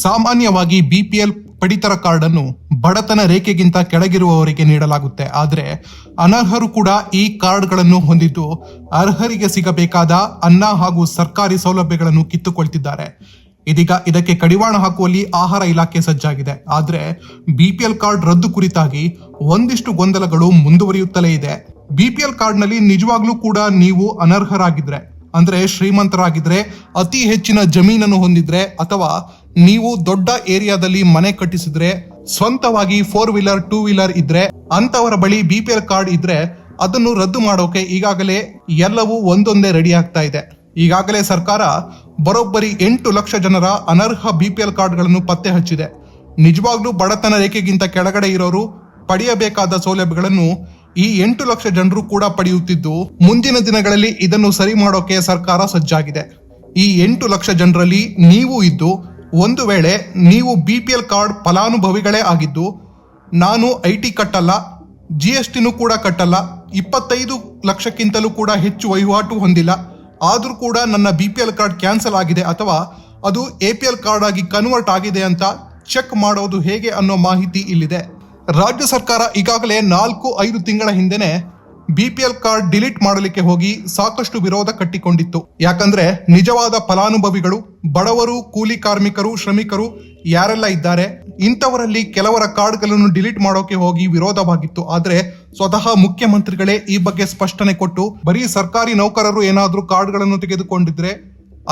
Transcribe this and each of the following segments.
ಸಾಮಾನ್ಯವಾಗಿ ಬಿಪಿಎಲ್ ಪಡಿತರ ಕಾರ್ಡ್ ಅನ್ನು ಬಡತನ ರೇಖೆಗಿಂತ ಕೆಳಗಿರುವವರಿಗೆ ನೀಡಲಾಗುತ್ತೆ. ಆದರೆ ಅನರ್ಹರು ಕೂಡ ಈ ಕಾರ್ಡ್ಗಳನ್ನು ಹೊಂದಿದ್ದು ಅರ್ಹರಿಗೆ ಸಿಗಬೇಕಾದ ಅನ್ನ ಹಾಗೂ ಸರ್ಕಾರಿ ಸೌಲಭ್ಯಗಳನ್ನು ಕಿತ್ತುಕೊಳ್ತಿದ್ದಾರೆ. ಇದೀಗ ಇದಕ್ಕೆ ಕಡಿವಾಣ ಹಾಕುವಲ್ಲಿ ಆಹಾರ ಇಲಾಖೆ ಸಜ್ಜಾಗಿದೆ. ಆದರೆ ಬಿಪಿಎಲ್ ಕಾರ್ಡ್ ರದ್ದು ಕುರಿತಾಗಿ ಒಂದಿಷ್ಟು ಗೊಂದಲಗಳು ಮುಂದುವರಿಯುತ್ತಲೇ ಇದೆ. ಬಿಪಿಎಲ್ ಕಾರ್ಡ್ನಲ್ಲಿ ನಿಜವಾಗ್ಲೂ ಕೂಡ ನೀವು ಅನರ್ಹರಾಗಿದ್ರೆ ಅಂದ್ರೆ ಶ್ರೀಮಂತರಾಗಿದ್ದರೆ ಅತಿ ಹೆಚ್ಚಿನ ಜಮೀನನ್ನು ಹೊಂದಿದ್ರೆ ಅಥವಾ ನೀವು ದೊಡ್ಡ ಏರಿಯಾದಲ್ಲಿ ಮನೆ ಕಟ್ಟಿಸಿದ್ರೆ, ಸ್ವಂತವಾಗಿ ಫೋರ್ ವೀಲರ್ ಟೂ ವೀಲರ್ ಇದ್ರೆ, ಅಂತವರ ಬಳಿ ಬಿ ಪಿ ಎಲ್ ಕಾರ್ಡ್ ಇದ್ರೆ ಅದನ್ನು ರದ್ದು ಮಾಡೋಕೆ ಈಗಾಗಲೇ ಎಲ್ಲವೂ ಒಂದೊಂದೇ ರೆಡಿ ಆಗ್ತಾ ಇದೆ. ಈಗಾಗಲೇ ಸರ್ಕಾರ ಬರೋಬ್ಬರಿ ಎಂಟು ಲಕ್ಷ ಜನರ ಅನರ್ಹ ಬಿ ಪಿ ಎಲ್ ಕಾರ್ಡ್ಗಳನ್ನು ಪತ್ತೆ ಹಚ್ಚಿದೆ. ನಿಜವಾಗ್ಲೂ ಬಡತನ ರೇಖೆಗಿಂತ ಕೆಳಗಡೆ ಇರೋರು ಪಡೆಯಬೇಕಾದ ಸೌಲಭ್ಯಗಳನ್ನು ಈ ಎಂಟು ಲಕ್ಷ ಜನರು ಕೂಡ ಪಡೆಯುತ್ತಿದ್ದು, ಮುಂದಿನ ದಿನಗಳಲ್ಲಿ ಇದನ್ನು ಸರಿ ಮಾಡೋಕೆ ಸರ್ಕಾರ ಸಜ್ಜಾಗಿದೆ. ಈ ಎಂಟು ಲಕ್ಷ ಜನರಲ್ಲಿ ನೀವು ಇದ್ದು, ಒಂದು ವೇಳೆ ನೀವು ಬಿ ಪಿ ಎಲ್ ಕಾರ್ಡ್ ಫಲಾನುಭವಿಗಳೇ ಆಗಿದ್ದು, ನಾನು ಐ ಟಿ ಕಟ್ಟಲ್ಲ, ಜಿ ಎಸ್ ಟಿನೂ ಕೂಡ ಕಟ್ಟಲ್ಲ, ಇಪ್ಪತ್ತೈದು ಲಕ್ಷಕ್ಕಿಂತಲೂ ಕೂಡ ಹೆಚ್ಚು ವಹಿವಾಟು ಹೊಂದಿಲ್ಲ, ಆದರೂ ಕೂಡ ನನ್ನ B P L card cancel ಆಗಿದೆ ಅಥವಾ ಅದು ಎ ಪಿ ಎಲ್ ಕಾರ್ಡ್ ಆಗಿ ಕನ್ವರ್ಟ್ ಆಗಿದೆ ಅಂತ ಚೆಕ್ ಮಾಡೋದು ಹೇಗೆ ಅನ್ನೋ ಮಾಹಿತಿ ಇಲ್ಲಿದೆ. ರಾಜ್ಯ ಸರ್ಕಾರ ಈಗಾಗಲೇ ನಾಲ್ಕು ಐದು ತಿಂಗಳ ಹಿಂದೆನೆ B P L card delete ಮಾಡಲಿಕ್ಕೆ ಹೋಗಿ ಸಾಕಷ್ಟು ವಿರೋಧ ಕಟ್ಟಿಕೊಂಡಿತ್ತು. ಯಾಕಂದ್ರೆ ನಿಜವಾದ ಫಲಾನುಭವಿಗಳು, ಬಡವರು, ಕೂಲಿ ಕಾರ್ಮಿಕರು, ಶ್ರಮಿಕರು ಯಾರೆಲ್ಲ ಇದ್ದಾರೆ, ಇಂಥವರಲ್ಲಿ ಕೆಲವರ ಕಾರ್ಡ್ಗಳನ್ನು ಡಿಲೀಟ್ ಮಾಡೋಕೆ ಹೋಗಿ ವಿರೋಧವಾಗಿತ್ತು. ಆದರೆ ಸ್ವತಃ ಮುಖ್ಯಮಂತ್ರಿಗಳೇ ಈ ಬಗ್ಗೆ ಸ್ಪಷ್ಟನೆ ಕೊಟ್ಟು, ಬರೀ ಸರ್ಕಾರಿ ನೌಕರರು ಏನಾದ್ರೂ ಕಾರ್ಡ್ಗಳನ್ನು ತೆಗೆದುಕೊಂಡಿದ್ರೆ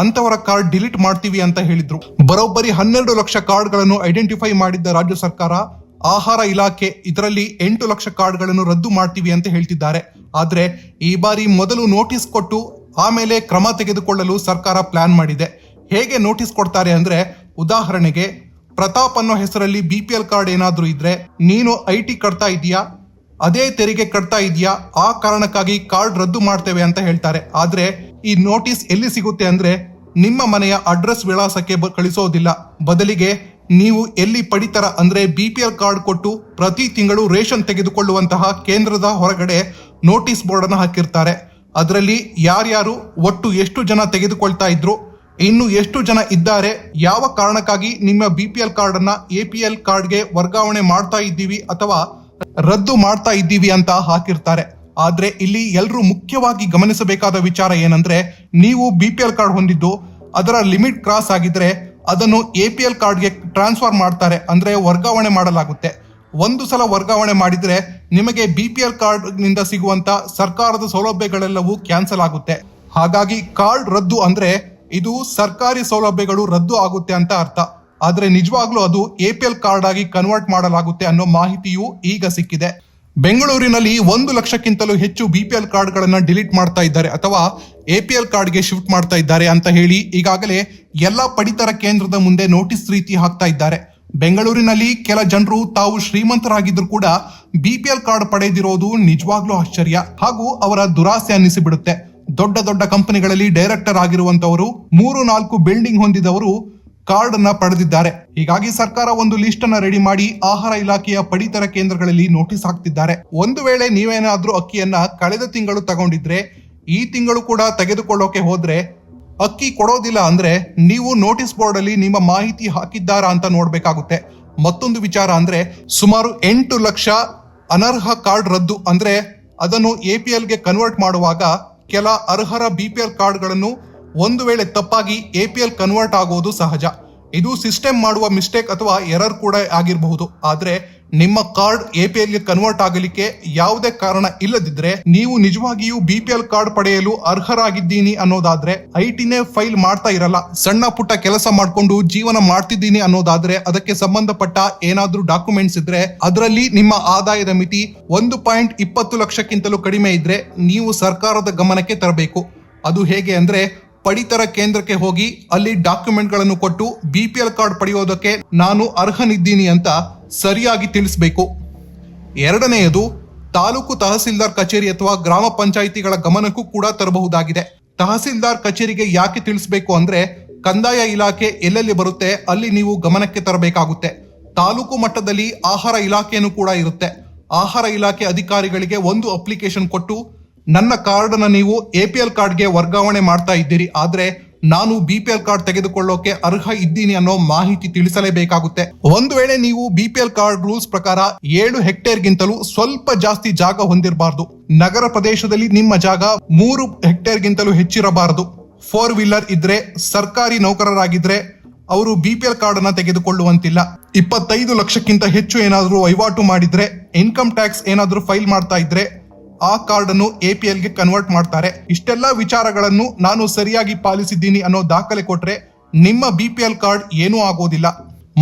ಅಂತವರ ಕಾರ್ಡ್ ಡಿಲೀಟ್ ಮಾಡ್ತೀವಿ ಅಂತ ಹೇಳಿದ್ರು. ಬರೋಬ್ಬರಿ ಹನ್ನೆರಡು ಲಕ್ಷ ಕಾರ್ಡ್ಗಳನ್ನು ಐಡೆಂಟಿಫೈ ಮಾಡಿದ್ದ ರಾಜ್ಯ ಸರ್ಕಾರ ಆಹಾರ ಇಲಾಖೆ ಇದರಲ್ಲಿ ಎಂಟು ಲಕ್ಷ ಕಾರ್ಡ್ಗಳನ್ನು ರದ್ದು ಮಾಡ್ತೀವಿ ಅಂತ ಹೇಳ್ತಿದ್ದಾರೆ. ಆದರೆ ಈ ಬಾರಿ ಮೊದಲು ನೋಟಿಸ್ ಕೊಟ್ಟು ಆಮೇಲೆ ಕ್ರಮ ತೆಗೆದುಕೊಳ್ಳಲು ಸರ್ಕಾರ ಪ್ಲಾನ್ ಮಾಡಿದೆ. ಹೇಗೆ ನೋಟಿಸ್ ಕೊಡ್ತಾರೆ ಅಂದ್ರೆ ಉದಾಹರಣೆಗೆ ಪ್ರತಾಪ್ ಅನ್ನೋ ಹೆಸರಲ್ಲಿ ಬಿ ಪಿ ಎಲ್ ಕಾರ್ಡ್ ಏನಾದರೂ ಇದ್ರೆ ನೀನು ಐ ಟಿ ಕಟ್ತಾ ಇದೀಯಾ ಅದೇ ತೆರಿಗೆ ಕಟ್ತಾ ಇದೆಯಾ ಆ ಕಾರಣಕ್ಕಾಗಿ ಕಾರ್ಡ್ ರದ್ದು ಮಾಡ್ತೇವೆ ಅಂತ ಹೇಳ್ತಾರೆ. ಆದರೆ ಈ ನೋಟಿಸ್ ಎಲ್ಲಿ ಸಿಗುತ್ತೆ ಅಂದ್ರೆ ನಿಮ್ಮ ಮನೆಯ ಅಡ್ರೆಸ್ ವಿಳಾಸಕ್ಕೆ ಕಳಿಸೋದಿಲ್ಲ. ಬದಲಿಗೆ ನೀವು ಎಲ್ಲಿ ಪಡಿತರ ಅಂದ್ರೆ ಬಿ ಪಿ ಎಲ್ ಕಾರ್ಡ್ ಕೊಟ್ಟು ಪ್ರತಿ ತಿಂಗಳು ರೇಷನ್ ತೆಗೆದುಕೊಳ್ಳುವಂತಹ ಕೇಂದ್ರದ ಹೊರಗಡೆ ನೋಟಿಸ್ ಬೋರ್ಡ್ ಅನ್ನು ಹಾಕಿರ್ತಾರೆ. ಅದರಲ್ಲಿ ಯಾರ್ಯಾರು ಒಟ್ಟು ಎಷ್ಟು ಜನ ತೆಗೆದುಕೊಳ್ತಾ ಇದ್ರು, ಇನ್ನು ಎಷ್ಟು ಜನ ಇದ್ದಾರೆ, ಯಾವ ಕಾರಣಕ್ಕಾಗಿ ನಿಮ್ಮ ಬಿ ಪಿ ಎಲ್ ಕಾರ್ಡ್ ಅನ್ನ ಎ ಪಿ ಎಲ್ ಕಾರ್ಡ್ಗೆ ವರ್ಗಾವಣೆ ಮಾಡ್ತಾ ಇದ್ದೀವಿ ಅಥವಾ ರದ್ದು ಮಾಡ್ತಾ ಇದ್ದೀವಿ ಅಂತ ಹಾಕಿರ್ತಾರೆ. ಆದ್ರೆ ಇಲ್ಲಿ ಎಲ್ಲರೂ ಮುಖ್ಯವಾಗಿ ಗಮನಿಸಬೇಕಾದ ವಿಚಾರ ಏನಂದ್ರೆ, ನೀವು ಬಿ ಪಿ ಎಲ್ ಕಾರ್ಡ್ ಹೊಂದಿದ್ದು, ಅದರ ಲಿಮಿಟ್ ಕ್ರಾಸ್ ಆಗಿದ್ರೆ ಅದನ್ನು ಎ ಪಿ ಎಲ್ ಕಾರ್ಡ್ಗೆ ಟ್ರಾನ್ಸ್ಫರ್ ಮಾಡ್ತಾರೆ. ಅಂದ್ರೆ ವರ್ಗಾವಣೆ ಮಾಡಲಾಗುತ್ತೆ. ಒಂದು ಸಲ ವರ್ಗಾವಣೆ ಮಾಡಿದ್ರೆ ನಿಮಗೆ ಬಿ ಪಿ ಎಲ್ ಕಾರ್ಡ್ನಿಂದ ಸಿಗುವಂತ ಸರ್ಕಾರದ ಸೌಲಭ್ಯಗಳೆಲ್ಲವೂ ಕ್ಯಾನ್ಸಲ್ ಆಗುತ್ತೆ. ಹಾಗಾಗಿ ಕಾರ್ಡ್ ರದ್ದು ಅಂದ್ರೆ ಇದು ಸರ್ಕಾರಿ ಸೌಲಭ್ಯಗಳು ರದ್ದು ಆಗುತ್ತೆ ಅಂತ ಅರ್ಥ. ಆದರೆ ನಿಜವಾಗ್ಲೂ ಅದು ಎ ಪಿ ಎಲ್ ಕಾರ್ಡ್ ಆಗಿ ಕನ್ವರ್ಟ್ ಮಾಡಲಾಗುತ್ತೆ ಅನ್ನೋ ಮಾಹಿತಿಯು ಈಗ ಸಿಕ್ಕಿದೆ. ಬೆಂಗಳೂರಿನಲ್ಲಿ ಒಂದು ಲಕ್ಷಕ್ಕಿಂತಲೂ ಹೆಚ್ಚು ಬಿ ಪಿ ಎಲ್ ಕಾರ್ಡ್ಗಳನ್ನು ಡಿಲೀಟ್ ಮಾಡ್ತಾ ಇದ್ದಾರೆ. ಅಥವಾ ಎ ಪಿ ಎಲ್ ಕಾರ್ಡ್ಗೆ ಶಿಫ್ಟ್ ಮಾಡ್ತಾ ಇದ್ದಾರೆ ಅಂತ ಹೇಳಿ ಈಗಾಗಲೇ ಎಲ್ಲ ಪಡಿತರ ಕೇಂದ್ರದ ಮುಂದೆ ನೋಟಿಸ್ ರೀತಿ ಹಾಕ್ತಾ ಇದ್ದಾರೆ. ಬೆಂಗಳೂರಿನಲ್ಲಿ ಕೆಲ ಜನರು ತಾವು ಶ್ರೀಮಂತರಾಗಿದ್ರು ಕೂಡ ಬಿ ಪಿ ಎಲ್ ಕಾರ್ಡ್ ಪಡೆದಿರೋದು ನಿಜವಾಗ್ಲೂ ಆಶ್ಚರ್ಯ ಹಾಗೂ ಅವರ ದುರಾಸೆ ಅನ್ನಿಸಿಬಿಡುತ್ತೆ. ದೊಡ್ಡ ದೊಡ್ಡ ಕಂಪನಿಗಳಲ್ಲಿ ಡೈರೆಕ್ಟರ್ ಆಗಿರುವಂತವರು ಮೂರು ನಾಲ್ಕು ಬಿಲ್ಡಿಂಗ್ ಹೊಂದಿದವರು ಕಾರ್ಡ್ ಅನ್ನ ಪಡೆದಿದ್ದಾರೆ. ಹೀಗಾಗಿ ಸರ್ಕಾರ ಒಂದು ಲಿಸ್ಟ್ ಅನ್ನ ರೆಡಿ ಮಾಡಿ ಆಹಾರ ಇಲಾಖೆಯ ಪಡಿತರ ಕೇಂದ್ರಗಳಲ್ಲಿ ನೋಟಿಸ್ ಹಾಕ್ತಿದ್ದಾರೆ. ಒಂದು ವೇಳೆ ನೀವೇನಾದ್ರೂ ಅಕ್ಕಿಯನ್ನ ಕಳೆದ ತಿಂಗಳು ತಗೊಂಡಿದ್ರೆ ಈ ತಿಂಗಳು ಕೂಡ ತೆಗೆದುಕೊಳ್ಳೋಕೆ ಹೋದ್ರೆ ಅಕ್ಕಿ ಕೊಡೋದಿಲ್ಲ ಅಂದ್ರೆ ನೀವು ನೋಟಿಸ್ ಬೋರ್ಡ್ ಅಲ್ಲಿ ನಿಮ್ಮ ಮಾಹಿತಿ ಹಾಕಿದ್ದಾರಾ ಅಂತ ನೋಡ್ಬೇಕಾಗುತ್ತೆ. ಮತ್ತೊಂದು ವಿಚಾರ ಅಂದ್ರೆ ಸುಮಾರು ಎಂಟು ಲಕ್ಷ ಅನರ್ಹ ಕಾರ್ಡ್ ರದ್ದು ಅಂದ್ರೆ ಅದನ್ನು ಎ ಪಿ ಎಲ್ಗೆ ಕನ್ವರ್ಟ್ ಮಾಡುವಾಗ ಕೆಲ ಅರ್ಹರ ಬಿ ಪಿ ಎಲ್ ಕಾರ್ಡ್ಗಳನ್ನು ಒಂದು ವೇಳೆ ತಪ್ಪಾಗಿ ಎ ಪಿ ಎಲ್ ಕನ್ವರ್ಟ್ ಆಗುವುದು ಸಹಜ. ಇದು ಸಿಸ್ಟಮ್ ಮಾಡುವ ಮಿಸ್ಟೇಕ್ ಅಥವಾ ಎರರ್ ಕೂಡ ಆಗಿರಬಹುದು. ಆದ್ರೆ ನಿಮ್ಮ ಕಾರ್ಡ್ ಎ ಪಿ ಎಲ್ಗೆ ಕನ್ವರ್ಟ್ ಆಗಲಿಕ್ಕೆ ಯಾವುದೇ ಕಾರಣ ಇಲ್ಲದಿದ್ರೆ ನೀವು ನಿಜವಾಗಿಯೂ ಬಿ ಪಿ ಎಲ್ ಕಾರ್ಡ್ ಪಡೆಯಲು ಅರ್ಹರಾಗಿದ್ದೀನಿ ಅನ್ನೋದಾದ್ರೆ ಟಿನೇ ಫೈಲ್ ಮಾಡ್ತಾ ಇರಲ್ಲ. ಸಣ್ಣ ಪುಟ್ಟ ಕೆಲಸ ಮಾಡಿಕೊಂಡು ಜೀವನ ಮಾಡ್ತಿದ್ದೀನಿ ಅನ್ನೋದಾದ್ರೆ ಅದಕ್ಕೆ ಸಂಬಂಧಪಟ್ಟ ಏನಾದ್ರೂ ಡಾಕ್ಯುಮೆಂಟ್ಸ್ ಇದ್ರೆ ಅದರಲ್ಲಿ ನಿಮ್ಮ ಆದಾಯದ ಮಿತಿ ಒಂದು ಪಾಯಿಂಟ್ ಇಪ್ಪತ್ತು ಲಕ್ಷಕ್ಕಿಂತಲೂ ಕಡಿಮೆ ಇದ್ರೆ ನೀವು ಸರ್ಕಾರದ ಗಮನಕ್ಕೆ ತರಬೇಕು. ಅದು ಹೇಗೆ ಅಂದ್ರೆ ಪಡಿತರ ಕೇಂದ್ರಕ್ಕೆ ಹೋಗಿ ಅಲ್ಲಿ ಡಾಕ್ಯುಮೆಂಟ್ಗಳನ್ನು ಕೊಟ್ಟು ಬಿ ಪಿ ಎಲ್ ಕಾರ್ಡ್ ಪಡೆಯೋದಕ್ಕೆ ನಾನು ಅರ್ಹನಿದ್ದೀನಿ ಅಂತ ಸರಿಯಾಗಿ ತಿಳಿಸ್ಬೇಕು. ಎರಡನೆಯದು, ತಾಲೂಕು ತಹಸೀಲ್ದಾರ್ ಕಚೇರಿ ಅಥವಾ ಗ್ರಾಮ ಪಂಚಾಯಿತಿಗಳ ಗಮನಕ್ಕೂ ಕೂಡ ತರಬಹುದಾಗಿದೆ. ತಹಸೀಲ್ದಾರ್ ಕಚೇರಿಗೆ ಯಾಕೆ ತಿಳಿಸ್ಬೇಕು ಅಂದ್ರೆ, ಕಂದಾಯ ಇಲಾಖೆ ಎಲ್ಲೆಲ್ಲಿ ಬರುತ್ತೆ, ಅಲ್ಲಿ ನೀವು ಗಮನಕ್ಕೆ ತರಬೇಕಾಗುತ್ತೆ. ತಾಲೂಕು ಮಟ್ಟದಲ್ಲಿ ಆಹಾರ ಇಲಾಖೆಯನ್ನು ಕೂಡ ಇರುತ್ತೆ. ಆಹಾರ ಇಲಾಖೆ ಅಧಿಕಾರಿಗಳಿಗೆ ಒಂದು ಅಪ್ಲಿಕೇಶನ್ ಕೊಟ್ಟು ನನ್ನ ಕಾರ್ಡ್ ಅನ್ನ ನೀವು ಎ ಪಿ ಎಲ್ ಕಾರ್ಡ್ಗೆ ವರ್ಗಾವಣೆ ಮಾಡ್ತಾ ಇದ್ದೀರಿ. ಆದ್ರೆ ನಾನು ಬಿ ಪಿ ಎಲ್ ಕಾರ್ಡ್ ತೆಗೆದುಕೊಳ್ಳೋಕೆ ಅರ್ಹ ಇದ್ದೀನಿ ಅನ್ನೋ ಮಾಹಿತಿ ತಿಳಿಸಲೇಬೇಕಾಗುತ್ತೆ. ಒಂದು ವೇಳೆ ನೀವು B P L card rules ಪ್ರಕಾರ ಏಳು ಹೆಕ್ಟೇರ್ಗಿಂತಲೂ ಸ್ವಲ್ಪ ಜಾಸ್ತಿ ಜಾಗ ಹೊಂದಿರಬಾರದು. ನಗರ ಪ್ರದೇಶದಲ್ಲಿ ನಿಮ್ಮ ಜಾಗ ಮೂರು ಹೆಕ್ಟೇರ್ಗಿಂತಲೂ ಹೆಚ್ಚಿರಬಾರದು. ಫೋರ್ ವೀಲರ್ ಇದ್ರೆ ಸರ್ಕಾರಿ ನೌಕರರಾಗಿದ್ರೆ ಅವರು ಬಿ ಪಿ ಎಲ್ ಕಾರ್ಡ್ ಅನ್ನ ತೆಗೆದುಕೊಳ್ಳುವಂತಿಲ್ಲ. ಇಪ್ಪತ್ತೈದು ಲಕ್ಷಕ್ಕಿಂತ ಹೆಚ್ಚು ಏನಾದರೂ ವಹಿವಾಟು ಮಾಡಿದ್ರೆ ಇನ್ಕಮ್ ಟ್ಯಾಕ್ಸ್ ಏನಾದರೂ ಫೈಲ್ ಮಾಡ್ತಾ ಇದ್ರೆ ಆ ಕಾರ್ಡ್ ಅನ್ನು ಎಪಿಎಲ್ಗೆ ಕನ್ವರ್ಟ್ ಮಾಡ್ತಾರೆ. ಇಷ್ಟೆಲ್ಲ ವಿಚಾರಗಳನ್ನು ನಾನು ಸರಿಯಾಗಿ ಪಾಲಿಸಿದ್ದೀನಿ ಅನ್ನೋ ದಾಖಲೆ ಕೊಟ್ರೆ ನಿಮ್ಮ ಬಿ ಪಿ ಎಲ್ ಕಾರ್ಡ್ ಏನೂ ಆಗೋದಿಲ್ಲ.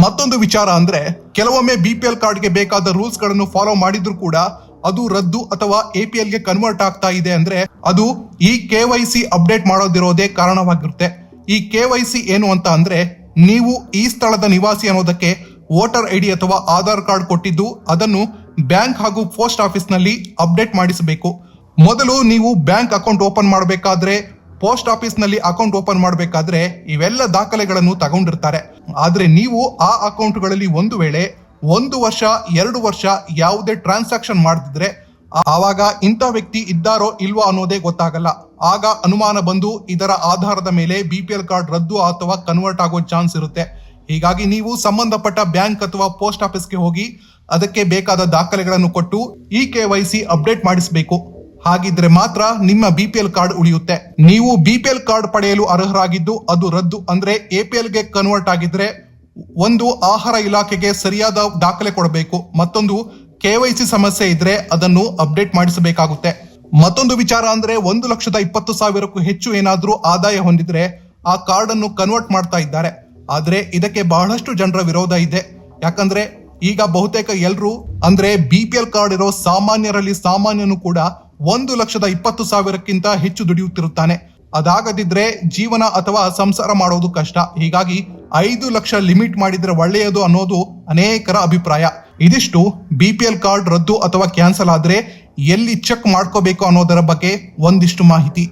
ಮತ್ತೊಂದು ವಿಚಾರ ಅಂದ್ರೆ, ಕೆಲವೊಮ್ಮೆ ಬಿ ಪಿ ಎಲ್ ಕಾರ್ಡ್ಗೆ ಬೇಕಾದ ರೂಲ್ಸ್ಗಳನ್ನು ಫಾಲೋ ಮಾಡಿದ್ರು ಕೂಡ ಅದು ರದ್ದು ಅಥವಾ ಎಪಿಎಲ್ಗೆ ಕನ್ವರ್ಟ್ ಆಗ್ತಾ ಇದೆ ಅಂದ್ರೆ, ಅದು ಈ ಕೆ ವೈ ಸಿ ಅಪ್ಡೇಟ್ ಮಾಡೋದಿರೋದೇ ಕಾರಣವಾಗಿರುತ್ತೆ. ಈ ಕೆ ವೈ ಸಿ ಏನು ಅಂತ ಅಂದ್ರೆ, ನೀವು ಈ ಸ್ಥಳದ ನಿವಾಸಿ ಅನ್ನೋದಕ್ಕೆ ವೋಟರ್ ಐ ಡಿ ಅಥವಾ ಆಧಾರ್ ಕಾರ್ಡ್ ಕೊಟ್ಟಿದ್ದು, ಅದನ್ನು ಬ್ಯಾಂಕ್ ಹಾಗೂ ಪೋಸ್ಟ್ ಆಫೀಸ್ನಲ್ಲಿ ಅಪ್ಡೇಟ್ ಮಾಡಿಸಬೇಕು. ಮೊದಲು ನೀವು ಬ್ಯಾಂಕ್ ಅಕೌಂಟ್ ಓಪನ್ ಮಾಡಬೇಕಾದ್ರೆ, ಪೋಸ್ಟ್ ಆಫೀಸ್ನಲ್ಲಿ ಅಕೌಂಟ್ ಓಪನ್ ಮಾಡಬೇಕಾದ್ರೆ ಇವೆಲ್ಲ ದಾಖಲೆಗಳನ್ನು ತಗೊಂಡಿರ್ತಾರೆ. ಆದರೆ ನೀವು ಆ ಅಕೌಂಟ್ಗಳಲ್ಲಿ ಒಂದು ವೇಳೆ ಒಂದು ವರ್ಷ, ಎರಡು ವರ್ಷ ಯಾವುದೇ ಟ್ರಾನ್ಸಾಕ್ಷನ್ ಮಾಡದಿದ್ರೆ ಆವಾಗ ಇಂಥ ವ್ಯಕ್ತಿ ಇದ್ದಾರೋ ಇಲ್ವಾ ಅನ್ನೋದೇ ಗೊತ್ತಾಗಲ್ಲ. ಆಗ ಅನುಮಾನ ಬಂದು ಇದರ ಆಧಾರದ ಮೇಲೆ ಬಿ ಪಿ ಎಲ್ ಕಾರ್ಡ್ ರದ್ದು ಅಥವಾ ಕನ್ವರ್ಟ್ ಆಗೋ ಚಾನ್ಸ್ ಇರುತ್ತೆ. ಹೀಗಾಗಿ ನೀವು ಸಂಬಂಧಪಟ್ಟ ಬ್ಯಾಂಕ್ ಅಥವಾ ಪೋಸ್ಟ್ ಆಫೀಸ್ಗೆ ಹೋಗಿ ಅದಕ್ಕೆ ಬೇಕಾದ ದಾಖಲೆಗಳನ್ನು ಕೊಟ್ಟು E K Y C update ಮಾಡಿಸಬೇಕು. ಹಾಗಿದ್ರೆ ಮಾತ್ರ ನಿಮ್ಮ ಬಿ ಪಿ ಎಲ್ ಕಾರ್ಡ್ ಉಳಿಯುತ್ತೆ. ನೀವು ಬಿ ಪಿ ಎಲ್ ಕಾರ್ಡ್ ಪಡೆಯಲು ಅರ್ಹರಾಗಿದ್ದು ಅದು ರದ್ದು ಅಂದ್ರೆ ಎ ಪಿ ಎಲ್ಗೆ ಕನ್ವರ್ಟ್ ಆಗಿದ್ರೆ ಒಂದು ಆಹಾರ ಇಲಾಖೆಗೆ ಸರಿಯಾದ ದಾಖಲೆ ಕೊಡಬೇಕು. ಮತ್ತೊಂದು ಕೆವೈಸಿ ಸಮಸ್ಯೆ ಇದ್ರೆ ಅದನ್ನು ಅಪ್ಡೇಟ್ ಮಾಡಿಸಬೇಕಾಗುತ್ತೆ. ಮತ್ತೊಂದು ವಿಚಾರ ಅಂದ್ರೆ ಒಂದು ಲಕ್ಷದ ಇಪ್ಪತ್ತು ಸಾವಿರಕ್ಕೂ ಹೆಚ್ಚು ಏನಾದರೂ ಆದಾಯ ಹೊಂದಿದ್ರೆ ಆ ಕಾರ್ಡ್ ಅನ್ನು ಕನ್ವರ್ಟ್ ಮಾಡ್ತಾ ಇದ್ದಾರೆ. ಆದ್ರೆ ಇದಕ್ಕೆ ಬಹಳಷ್ಟು ಜನರ ವಿರೋಧ ಇದೆ. ಯಾಕಂದ್ರೆ ಈಗ ಬಹುತೇಕ ಎಲ್ಲರೂ ಅಂದ್ರೆ ಬಿ ಪಿ ಎಲ್ ಕಾರ್ಡ್ ಇರೋ ಸಾಮಾನ್ಯರಲ್ಲಿ ಸಾಮಾನ್ಯನು ಕೂಡ ಒಂದು ಲಕ್ಷದ ಇಪ್ಪತ್ತು ಸಾವಿರಕ್ಕಿಂತ ಹೆಚ್ಚು ದುಡಿಯುತ್ತಿರುತ್ತಾನೆ. ಅದಾಗದಿದ್ರೆ ಜೀವನ ಅಥವಾ ಸಂಸಾರ ಮಾಡೋದು ಕಷ್ಟ. ಹೀಗಾಗಿ ಐದು ಲಕ್ಷ ಲಿಮಿಟ್ ಮಾಡಿದ್ರೆ ಒಳ್ಳೆಯದು ಅನ್ನೋದು ಅನೇಕರ ಅಭಿಪ್ರಾಯ. ಇದಿಷ್ಟು ಬಿ ಪಿ ಎಲ್ ಕಾರ್ಡ್ ರದ್ದು ಅಥವಾ ಕ್ಯಾನ್ಸಲ್ ಆದ್ರೆ ಎಲ್ಲಿ ಚೆಕ್ ಮಾಡ್ಕೋಬೇಕು ಅನ್ನೋದರ ಬಗ್ಗೆ ಒಂದಿಷ್ಟು ಮಾಹಿತಿ.